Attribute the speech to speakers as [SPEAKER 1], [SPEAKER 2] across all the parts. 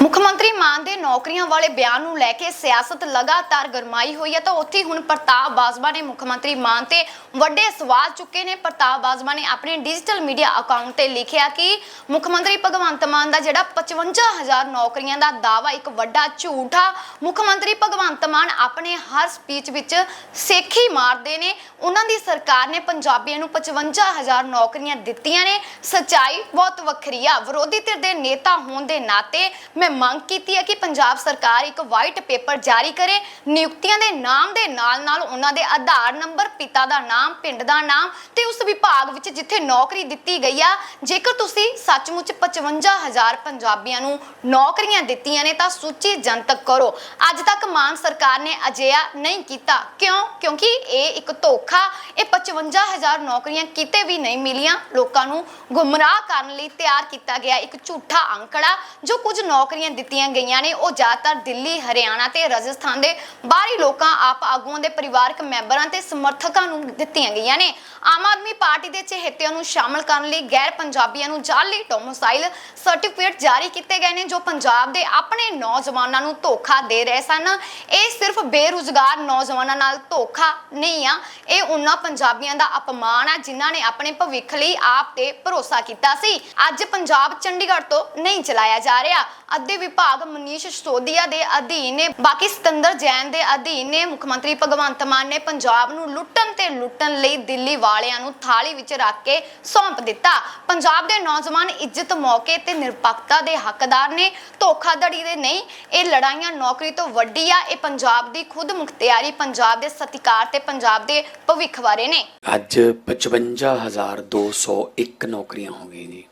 [SPEAKER 1] ਮੁੱਖ ਮੰਤਰੀ ਮਾਨ ਦੇ ਨੌਕਰੀਆਂ ਵਾਲੇ ਬਿਆਨ ਨੂੰ ਲੈ ਕੇ ਸਿਆਸਤ ਲਗਾਤਾਰ ਗਰਮਾਈ ਹੋਈ ਹੈ ਤਾਂ ਉੱਥੇ ਹੁਣ ਪ੍ਰਤਾਪ ਬਾਜਵਾ ਨੇ ਮੁੱਖ ਮੰਤਰੀ ਮਾਨ ਤੇ ਵੱਡੇ ਸਵਾਲ ਚੁੱਕੇ ਨੇ। ਪ੍ਰਤਾਪ ਬਾਜਵਾ ਨੇ ਆਪਣੇ ਡਿਜੀਟਲ ਮੀਡੀਆ ਅਕਾਊਂਟ ਤੇ ਲਿਖਿਆ ਕਿ ਮੁੱਖ ਮੰਤਰੀ ਭਗਵੰਤ ਮਾਨ ਦਾ ਜਿਹੜਾ 55000 ਨੌਕਰੀਆਂ ਦਾ ਦਾਵਾ ਇੱਕ ਵੱਡਾ ਝੂਠ। ਆ ਮੁੱਖ ਮੰਤਰੀ ਭਗਵੰਤ ਮਾਨ ਆਪਣੇ ਹਰ ਸਪੀਚ ਵਿੱਚ ਸੇਖੀ ਮਾਰਦੇ ਨੇ। ਉਹਨਾਂ ਦੀ ਸਰਕਾਰ ਨੇ ਪੰਜਾਬੀਆਂ ਨੂੰ 55000 ਨੌਕਰੀਆਂ ਦਿੱਤੀਆਂ ਨੇ। ਸਚਾਈ ਬਹੁਤ ਵੱਖਰੀ ਆ। ਵਿਰੋਧੀ ਧਿਰ ਦੇ ਨੇਤਾ ਹੋਣ ਦੇ ਨਾਤੇ ਮੈਂ ਮੰਗ ਕੀਤੀ ਹੈ ਕਿ ਪੰਜਾਬ ਸਰਕਾਰ ਇੱਕ ਵਾਈਟ ਪੇਪਰ ਜਾਰੀ ਕਰੇ। ਨਿਯੁਕਤੀਆਂ ਦੇ ਨਾਮ ਦੇ ਨਾਲ ਨਾਲ ਉਹਨਾਂ ਦੇ ਆਧਾਰ ਨੰਬਰ, ਪਿਤਾ ਦਾ ਨਾਮ ਪਿੰਡ ਦਾ ਨਾਮ ਤੇ ਉਸ ਵਿਭਾਗ ਵਿੱਚ ਜਿੱਥੇ ਨੌਕਰੀ ਦਿੱਤੀ ਗਈ ਆ, ਜੇਕਰ ਤੁਸੀਂ ਸੱਚਮੁੱਚ 55000 ਪੰਜਾਬੀਆਂ ਨੂੰ ਨੌਕਰੀਆਂ ਦਿੱਤੀਆਂ ਨੇ ਤਾਂ ਸੂਚੀ ਜਨਤਕ ਕਰੋ। ਅੱਜ ਤੱਕ ਮਾਨ ਸਰਕਾਰ ਨੇ ਅਜਿਹਾ ਨਹੀਂ ਕੀਤਾ। ਕਿਉਂ? ਕਿਉਂਕਿ ਇਹ ਇੱਕ ਧੋਖਾ, ਇਹ 55000 ਨੌਕਰੀਆਂ ਕਿਤੇ ਵੀ ਨਹੀਂ ਮਿਲੀਆਂ। ਲੋਕਾਂ ਨੂੰ ਗੁੰਮਰਾਹ ਕਰਨ ਲਈ ਤਿਆਰ ਕੀਤਾ ਗਿਆ ਇੱਕ ਝੂਠਾ ਅੰਕੜਾ ਜੋ ਕੁਝ ਨੌਕਰੀਆਂ ਦਿੱਤੀਆਂ ਗਈਆਂ ਨੇ, ਉਹ ਜ਼ਿਆਦਾਤਰ ਦਿੱਲੀ, ਹਰਿਆਣਾ ਤੇ ਰਾਜਸਥਾਨ ਦੇ ਬਾਹਰੀ ਲੋਕਾਂ, ਆਪ ਆਗੂਆਂ ਦੇ ਪਰਿਵਾਰਕ ਮੈਂਬਰਾਂ ਤੇ ਸਮਰਥਕਾਂ ਨੂੰ ਦਿੱਤੀਆਂ ਗਈਆਂ ਨੇ। ਆਮ ਆਦਮੀ ਪਾਰਟੀ ਦੇ ਚਹੇਤਿਆਂ ਨੂੰ ਸ਼ਾਮਲ ਕਰਨ ਲਈ ਗੈਰ ਪੰਜਾਬੀਆਂ ਨੂੰ ਜਾਲੀ ਡੋਮਿਸਾਈਲ ਸਰਟੀਫਿਕੇਟ ਜਾਰੀ ਕੀਤੇ ਗਏ ਨੇ, ਜੋ ਪੰਜਾਬ ਦੇ ਆਪਣੇ ਨੌਜਵਾਨਾਂ ਨੂੰ ਧੋਖਾ ਦੇ ਰਹੇ ਸਨ। ਇਹ ਸਿਰਫ ਬੇਰੁਜ਼ਗਾਰ ਨੌਜਵਾਨਾਂ ਨਾਲ ਧੋਖਾ ਨਹੀਂ ਆ, ਇਹ ਉਹਨਾਂ ਪੰਜਾਬੀਆਂ ਦਾ ਅਪਮਾਨ ਆ, ਜਿਨ੍ਹਾਂ ਨੇ ਆਪਣੇ ਭਵਿੱਖ ਲਈ ਆਪ ਤੇ ਭਰੋਸਾ ਕੀਤਾ ਸੀ। ਅੱਜ ਪੰਜਾਬ ਚੰਡੀਗੜ੍ਹ ਤੋਂ ਨਹੀਂ ਚਲਾਇਆ ਜਾ ਰਿਹਾ। ਅੱਧੇ ਵਿਭਾਗ ਮਨੀਸ਼ ਸਿਸੋਦੀਆ ਦੇ ਅਧੀਨ ਨੇ, ਬਾਕੀ ਸਤੰਦਰ ਜੈਨ ਦੇ ਅਧੀਨ ਨੇ, ਮੁੱਖ ਮੰਤਰੀ ਭਗਵੰਤ ਮਾਨ ਨੇ ਪੰਜਾਬ ਨੂੰ ਲੁੱਟਣ ਤੇ ਲੁੱਟਣ ਲਈ ਦਿੱਲੀ ਵਾਲਿਆਂ ਨੂੰ ਥਾਲੀ ਵਿੱਚ ਰੱਖ ਕੇ ਸੌਂਪ ਦਿੱਤਾ। ਪੰਜਾਬ ਦੇ ਨੌਜਵਾਨ ਇੱਜ਼ਤ ਮੌਕੇ ਤੇ ਨਿਰਪੱਖਤਾ ਦੇ ਹੱਕਦਾਰ ਨੇ, ਧੋਖਾਧੜੀ ਦੇ ਨਹੀਂ, ਇਹ ਲੜਾਈਆਂ ਨੌਕਰੀ ਤੋਂ ਵੱਡੀ ਆ। ਇਹ ਪੰਜਾਬ ਦੀ ਖੁਦ ਮੁਖਤਿਆਰੀ ਪੰਜਾਬ ਦੇ ਸਤਿਕਾਰ ਤੇ ਪੰਜਾਬ ਦੇ ਭਵਿੱਖ ਬਾਰੇ ਨੇ।
[SPEAKER 2] ਅੱਜ 55201 ਨੌਕਰੀਆਂ ਹੋ ਗਈਆਂ ਜੀ।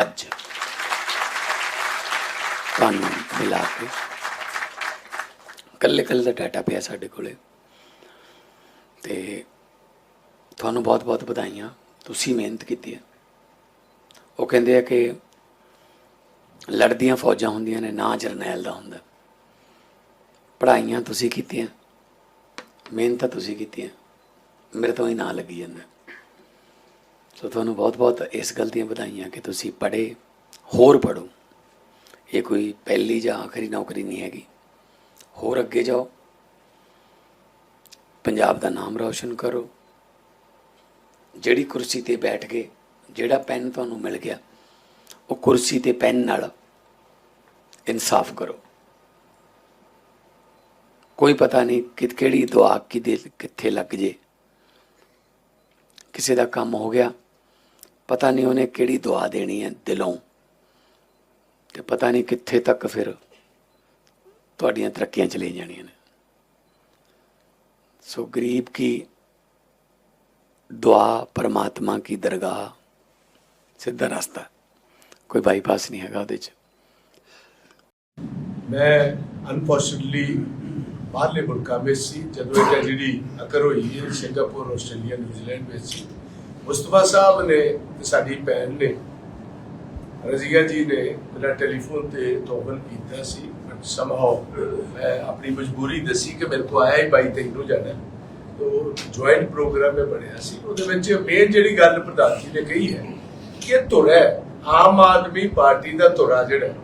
[SPEAKER 2] ਅੱਜ। ਤੁਹਾਨੂੰ ਮਿਲਾ ਕੇ ਕੱਲੇ ਕੱਲੇ ਦਾ ਡਾਟਾ ਪਿਆ ਸਾਡੇ ਕੋਲੇ। ਤੇ ਤੁਹਾਨੂੰ ਬਹੁਤ ਬਹੁਤ ਵਧਾਈਆਂ। ਤੁਸੀਂ ਮਿਹਨਤ ਕੀਤੀ ਹੈ। ਉਹ ਕਹਿੰਦੇ ਆ ਕਿ ਲੜਦੀਆਂ ਫੌਜਾਂ ਹੁੰਦੀਆਂ ਨੇ, ਨਾ ਜਰਨੈਲ ਦਾ ਹੁੰਦਾ। ਪੜ੍ਹਾਈਆਂ ਤੁਸੀਂ ਕੀਤੀਆਂ। ਮਿਹਨਤ ਤੁਸੀਂ ਕੀਤੀਆਂ ਮੇਰੇ ਤੋਂ ਹੀ ਨਾ ਲੱਗੀ ਜਾਂਦਾ। ਸੋ ਤੁਹਾਨੂੰ ਬਹੁਤ-ਬਹੁਤ ਇਸ ਗੱਲ ਦੀਆਂ ਵਧਾਈਆਂ ਕਿ ਤੁਸੀਂ ਪੜ੍ਹੇ, ਹੋਰ ਪੜੋ ਇਹ ਕੋਈ ਪਹਿਲੀ ਜਾਂ ਆਖਰੀ ਨੌਕਰੀ ਨਹੀਂ ਹੈਗੀ। ਹੋਰ ਅੱਗੇ ਜਾਓ। ਪੰਜਾਬ ਦਾ ਨਾਮ ਰੌਸ਼ਨ ਕਰੋ। ਜਿਹੜੀ ਕੁਰਸੀ ਤੇ ਬੈਠ ਗਏ, ਜਿਹੜਾ ਪੈਨ ਤੁਹਾਨੂੰ ਮਿਲ ਗਿਆ, ਉਹ ਕੁਰਸੀ ਤੇ ਪੈਨ ਨਾਲ ਇਨਸਾਫ ਕਰੋ। ਕੋਈ ਪਤਾ ਨਹੀਂ ਕਿ ਕਿਹੜੀ ਦੁਆ ਕਿਦੇ, ਕਿੱਥੇ ਲੱਗ ਜੇ। ਕਿਸੇ ਦਾ ਕੰਮ ਹੋ ਗਿਆ, ਪਤਾ ਨਹੀਂ ਉਹਨੇ ਕਿਹੜੀ ਦੁਆ ਦੇਣੀ ਹੈ ਦਿਲੋਂ। ਤੇ ਪਤਾ ਨਹੀਂ ਕਿੱਥੇ ਤੱਕ ਫਿਰ ਤੁਹਾਡੀਆਂ ਤਰੱਕੀਆਂ ਚਲੀ ਜਾਣੀਆਂ ਨੇ। ਸੋ ਗਰੀਬ ਕੀ ਦੁਆ ਪਰਮਾਤਮਾ ਕੀ ਦਰਗਾਹ। ਸਿੱਧਾ ਰਸਤਾ। ਕੋਈ ਬਾਈਪਾਸ ਨਹੀਂ ਹੈਗਾ ਉਹਦੇ 'ਚ।
[SPEAKER 3] ਮੈਂ ਅਨਫੋਰਚੂਨਟਲੀ ਬਾਹਰਲੇ ਮੁਲਕਾਂ ਵਿੱਚ ਸੀ, ਜਦੋਂ ਇਹ ਜਿਹੜੀ ਅਕਰ ਹੋਈ ਹੈ, ਸਿੰਗਾਪੁਰ, ਆਸਟ੍ਰੇਲੀਆ, ਨਿਊਜ਼ੀਲੈਂਡ ਵਿੱਚ ਸੀ। ਮੁਸਤਫਾ ਸਾਹਿਬ ਨੇ ਤੇ ਸਾਡੀ ਭੈਣ ਨੇ, ਰਜ਼ੀਆ ਜੀ ਨੇ ਮੇਰਾ ਟੈਲੀਫੋਨ ਤੇ ਤੋਬਨ ਕੀਤਾ ਸੀ ਬਟ ਸਮਹਾਉ ਮੈਂ ਆਪਣੀ ਮਜਬੂਰੀ ਦੱਸੀ ਕਿ ਮੇਰੇ ਕੋ ਆਇਆ ਹੀ ਬਾਈ ਤੈਨੂੰ ਜਾਣਾ ਤੋ ਜੁਆਇੰਟ ਪ੍ਰੋਗਰਾਮ ਮੈਂ ਬਣਿਆ ਸੀ, ਉਹਦੇ ਵਿੱਚ ਮੇਨ ਜਿਹੜੀ ਗੱਲ ਪ੍ਰਧਾਨ ਜੀ ਨੇ ਕਹੀ ਹੈ ਕਿ ਧੁਰਾ ਆਮ ਆਦਮੀ ਪਾਰਟੀ ਦਾ ਧੁਰਾ ਜਿਹੜਾ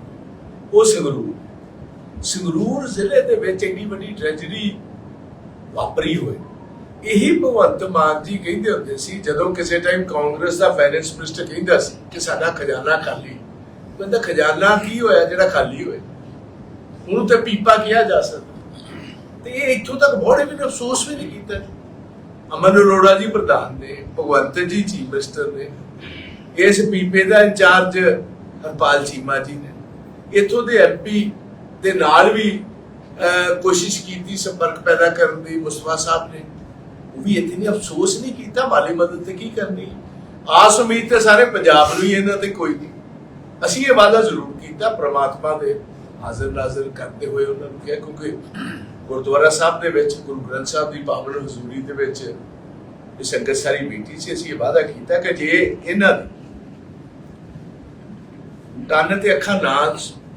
[SPEAKER 3] ਉਹ ਸੰਗਰੂਰ ਸੰਗਰੂਰ ਜ਼ਿਲ੍ਹੇ ਦੇ ਵਿੱਚ ਇੰਨੀ ਵੱਡੀ ਟ੍ਰੈਜੇਡੀ ਵਾਪਰੀ ਹੋਏ ਇਹੀ ਭਗਵੰਤ ਮਾਨ ਜੀ ਕਹਿੰਦੇ ਹੁੰਦੇ ਸੀ, ਜਦੋਂ ਕਿਸੇ ਟਾਈਮ ਕਾਂਗਰਸ ਦਾ ਫਾਈਨੈਂਸ ਮਿਨਿਸਟਰ ਕਹਿੰਦਾ ਸੀ ਕਿ ਸਾਡਾ ਖਜ਼ਾਨਾ ਖਾਲੀ ਕਹਿੰਦਾ ਖਜ਼ਾਨਾ ਕੀ ਹੋਇਆ ਜਿਹੜਾ ਖਾਲੀ ਹੋਇਆ? ਉਹਨੂੰ ਤੇ ਪੀਪਾ ਕਿਹਾ ਜਾ ਸਕਦਾ। ਤੇ ਇਹ ਇੱਥੋਂ ਤੱਕ ਬੋੜੇ ਵੀ ਅਫਸੋਸ ਵੀ ਨਹੀਂ ਕੀਤਾ ਅਮਨ ਅਰੋੜਾ ਜੀ ਪ੍ਰਧਾਨ ਨੇ, ਭਗਵੰਤ ਜੀ, ਚੀਫ ਮਿਨਿਸਟਰ ਨੇ, ਇਸ ਪੀਪੇ ਦਾ ਇੰਚਾਰਜ ਹਰਪਾਲ ਚੀਮਾ ਜੀ ਨੇ। ਇੱਥੋਂ ਦੇ ਐਮਪੀ ਦੇ ਨਾਲ ਵੀ ਕੋਸ਼ਿਸ਼ ਕੀਤੀ ਸੰਪਰਕ ਪੈਦਾ ਕਰਨ ਦੀ, ਮੁਸਤਫਾ ਸਾਹਿਬ ਨੇ। ਉਹ ਵੀ ਇੱਥੇ ਅਫਸੋਸ ਨਹੀਂ ਕੀਤਾ, ਮਾਲੀ ਮਦਦ ਤੇ ਕੀ ਕਰਨੀ? ਆਸ ਉਮੀਦ ਤੇ ਸਾਰੇ ਪੰਜਾਬ ਨੂੰ ਹੀ ਇਹਨਾਂ ਤੇ ਕੋਈ ਨਹੀਂ। ਅਸੀਂ ਇਹ ਵਾਅਦਾ ਜ਼ਰੂਰ ਕੀਤਾ, ਪ੍ਰਮਾਤਮਾ ਦੇ ਹਾਜ਼ਰ ਨਾਜ਼ਰ ਕਰਦੇ ਹੋਏ ਉਹਨਾਂ ਨੂੰ ਕਿਹਾ, ਕਿਉਂਕਿ ਗੁਰਦੁਆਰਾ ਸਾਹਿਬ ਦੇ ਵਿੱਚ, ਗੁਰੂ ਗ੍ਰੰਥ ਸਾਹਿਬ ਦੀ ਪਾਵਨ ਹਜ਼ੂਰੀ ਦੇ ਵਿੱਚ ਇਹ ਸੰਗਤ ਸਾਰੀ ਬੈਠੀ ਸੀ। ਅਸੀਂ ਇਹ ਵਾਅਦਾ ਕੀਤਾ ਕਿ ਜੇ ਇਹਨਾਂ ਦੀ ਕੰਨ ਤੇ ਅੱਖਾਂ ਨਾ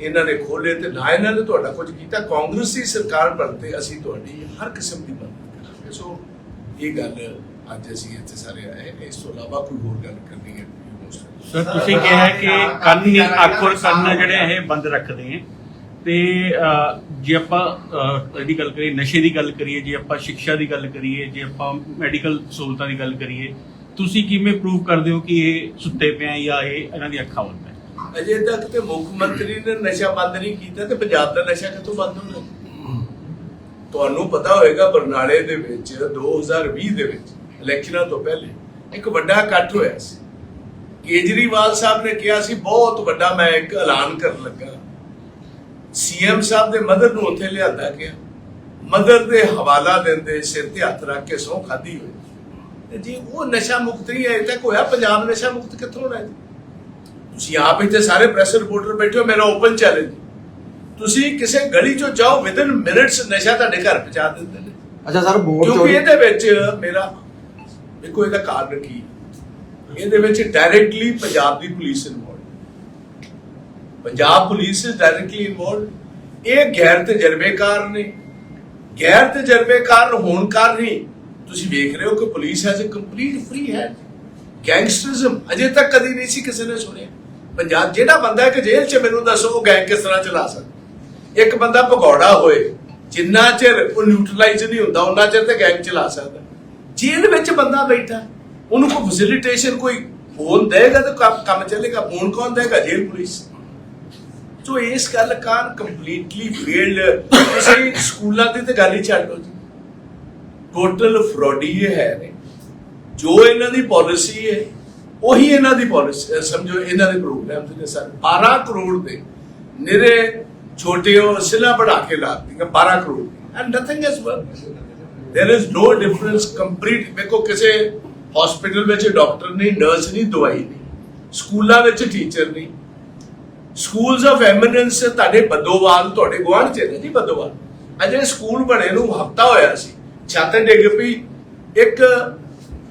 [SPEAKER 3] ਇਹਨਾਂ ਨੇ ਖੋਲੇ ਤੇ ਨਾ ਇਹਨਾਂ ਨੇ ਤੁਹਾਡਾ ਕੁਝ ਕੀਤਾ, ਕਾਂਗਰਸ ਦੀ ਸਰਕਾਰ ਬਣਦੇ ਅਸੀਂ ਤੁਹਾਡੀ ਹਰ ਕਿਸਮ ਦੀ ਮਦਦ ਕਰਾਂਗੇ। ਸੋ ਇਹ ਗੱਲ ਅੱਜ ਅਸੀਂ ਇੱਥੇ ਸਾਰੇ ਆਏ। ਇਸ ਤੋਂ ਇਲਾਵਾ ਕੋਈ ਹੋਰ ਗੱਲ ਕਰਨੀ ਹੈ
[SPEAKER 4] ਸਰ ਤੁਸੀਂ ਕਿਹਾ ਕਿ ਕੰਨ ਅੱਖ ਔਰ ਕੰਨ ਜਿਹੜੇ ਇਹ ਬੰਦ ਰੱਖਦੇ ਹੈ। ਤੇ ਜੇ ਆਪਾਂ ਇਹਦੀ ਗੱਲ ਕਰੀਏ, ਨਸ਼ੇ ਦੀ ਗੱਲ ਕਰੀਏ, ਜੇ ਆਪਾਂ ਸਿੱਖਿਆ ਦੀ ਗੱਲ ਕਰੀਏ, ਜੇ ਆਪਾਂ ਮੈਡੀਕਲ ਸਹੂਲਤਾਂ ਦੀ ਗੱਲ ਕਰੀਏ, ਤੁਸੀਂ ਕਿਵੇਂ ਪ੍ਰੂਵ ਕਰਦੇ ਹੋ ਕਿ ਇਹ ਸੁੱਤੇ ਪਿਆ ਜਾਂ ਇਹ ਇਹਨਾਂ ਦੀ ਅੱਖਾਂ ਬੰਦ ਹੈ
[SPEAKER 3] ਅਜੇ ਤੱਕ ਤੇ ਮੁੱਖ ਮੰਤਰੀ ਨੇ ਨਸ਼ਾ ਬੰਦ ਨਹੀਂ ਕੀਤਾ ਤੇ ਪੰਜਾਬ ਦਾ ਨਸ਼ਾ ਕਿੱਥੋਂ ਬੰਦ ਹੋਣਾ ਤੁਹਾਨੂੰ ਪਤਾ ਹੋਵੇਗਾ ਬਰਨਾਲੇ ਦੇ ਵਿੱਚ 2020 ਦੇ ਵਿੱਚ, ਇਲੈਕਸ਼ਨਾਂ ਤੋਂ ਪਹਿਲੇ, ਇੱਕ ਵੱਡਾ ਇਕੱਠ ਹੋਇਆ ਸੀ। ਕੇਜਰੀਵਾਲ ਸਾਹਿਬ ਨੇ ਕਿਹਾ ਸੀ, ਬਹੁਤ ਵੱਡਾ ਮੈਂ ਇੱਕ ਐਲਾਨ ਕਰਨ ਲੱਗਾ। ਸੀਐਮ ਸਾਹਿਬ ਦੇ ਮਦਰ ਨੂੰ ਉੱਥੇ ਲਿਆਂਦਾ ਗਿਆ। ਮਦਰ ਦੇ ਹਵਾਲਾ ਦਿੰਦੇ ਸਿਰ ਤੇ ਹੱਥ ਰੱਖ ਕੇ ਸਹੁੰ ਖਾਦੀ ਹੋਈ। ਤੇ ਜੀ ਉਹ ਨਸ਼ਾ ਮੁਕਤ ਨਹੀਂ ਅਜੇ ਤੱਕ ਹੋਇਆ ਪੰਜਾਬ ਨਸ਼ਾ ਮੁਕਤ ਕਿੱਥੋਂ ਹੋਣਾ ਜੀ? ਤੁਸੀਂ ਆਪ ਇੱਥੇ ਸਾਰੇ ਪ੍ਰੈਸ ਰਿਪੋਰਟਰ ਬੈਠੇ ਹੋ ਮੇਰਾ ਓਪਨ ਚੈਲੰਜ ਤੁਸੀਂ ਕਿਸੇ ਗਲੀ ਚੋਂ ਜਾਓ ਵਿਦਨ ਮਿੰਟਸ ਨਸ਼ਾ ਤੁਹਾਡੇ ਘਰ ਪਹੁੰਚਾ ਦਿੰਦੇ ਨੇ।
[SPEAKER 5] ਅੱਛਾ ਸਰ ਵੋਟ
[SPEAKER 3] ਕਿਉਂਕਿ ਇਹਦੇ ਵਿੱਚ ਮੇਰਾ ਦੇਖੋ ਇਹਦਾ ਕਾਰਨ ਕੀ? ਇਹਦੇ ਵਿੱਚ ਡਾਇਰੈਕਟਲੀ ਪੰਜਾਬ ਦੀ ਪੁਲਿਸ ਇਨਵੋਲਡ ਪੰਜਾਬ ਪੁਲਿਸ ਇਸ ਡਾਇਰੈਕਟਲੀ ਇਨਵੋਲਡ ਇਹ ਗੈਰ ਤਜਰਬੇਕਾਰ ਨੇ। ਗੈਰ ਤਜਰਬੇਕਾਰ ਹੋਣ ਕਾਰਨ ਹੀ ਤੁਸੀਂ ਵੇਖ ਰਹੇ ਹੋ ਕਿ police has a complete free hand gangsterism ਅਜੇ ਤੱਕ ਕਦੀ ਨਹੀਂ ਸੀ ਕਿਸੇ ਨੇ ਸੁਣਿਆ। ਪੰਜਾਬ ਜਿਹੜਾ ਬੰਦਾ ਇੱਕ ਜੇਲ੍ਹ 'ਚ ਮੈਨੂੰ ਦੱਸੋ ਉਹ ਗੈਂਗ ਕਿਸ ਤਰ੍ਹਾਂ ਚਲਾ ਸਕਦਾ? ਇੱਕ ਬੰਦਾ ਭਗੌੜਾ ਹੋਏ, ਜਿੰਨਾ ਚਿਰ ਉਹ ਨਿਊਟਰਲਾਈਜ਼ ਨਹੀਂ ਹੁੰਦਾ, ਉਹਨਾਂ ਚਿਰ ਤੇ ਗੈਂਗ ਚਲਾ ਸਕਦਾ। ਜੇਲ੍ਹ ਵਿੱਚ ਬੰਦਾ ਬੈਠਾ, ਉਹਨੂੰ ਕੋਈ ਫੈਸਿਲਿਟੇਸ਼ਨ ਕੋਈ ਫੋਨ ਦੇਗਾ ਤਾਂ ਕੰਮ ਕੰਮ ਚੱਲੇਗਾ। ਫੋਨ ਕੌਣ ਦੇਗਾ ਜੇਲ੍ਹ ਪੁਲਿਸ। ਸੋ ਇਸ ਗੱਲ ਕਾਰ ਕੰਪਲੀਟਲੀ ਫੇਲਡ ਤੁਸੀਂ ਸਕੂਲਾਂ ਦੀ ਤੇ ਗੱਲ ਹੀ ਛੱਡ ਦਿਓ ਜੀ ਟੋਟਲ ਫਰਾਡੀ ਇਹ ਹੈ ਨੇ ਜੋ ਇਹਨਾਂ ਦੀ ਪਾਲਿਸੀ ਹੈ ਉਹੀ ਇਹਨਾਂ ਦੀ ਪਾਲਿਸੀ ਸਮਝੋ ਇਹਨਾਂ ਦੇ ਪ੍ਰੋਗਰਾਮ ਨੇ ਸਰ 12 ਕਰੋੜ ਦੇ ਨਿਰੇ ਛੋਟੇ ਉਹ ਸਿਲਾ ਬਣਾ ਕੇ ਲਾਤੀਆਂ 12 crore and nothing is work there is no difference complete ਵੇਖੋ ਕਿਸੇ ਹਸਪੀਟਲ ਵਿੱਚ ਡਾਕਟਰ ਨਹੀਂ ਨਰਸ ਨਹੀਂ ਦਵਾਈ ਨਹੀਂ ਸਕੂਲਾਂ ਵਿੱਚ ਟੀਚਰ ਨਹੀਂ ਸਕੂਲਸ ਆਫ ਐਮੀਨੈਂਸ ਤੁਹਾਡੇ ਬੱਦੋਵਾਲ, ਤੁਹਾਡੇ ਗੁਆਂਢ ਚ ਨੇ ਜੀ ਬੱਦੋਵਾਲ। ਜਿਹੜੇ ਸਕੂਲ ਬਣੇ ਨੂੰ ਹਫਤਾ ਹੋਇਆ ਸੀ, ਛੱਤ ਡਿੱਗ ਪਈ, ਇੱਕ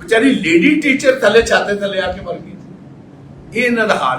[SPEAKER 3] ਵਿਚਾਰੀ ਲੇਡੀ ਟੀਚਰ ਥੱਲੇ ਛਾਤੇ ਥੱਲੇ ਆ ਕੇ ਮਰ ਗਈ। ਇਹ ਇਹਨਾਂ ਦਾ ਹਾਲ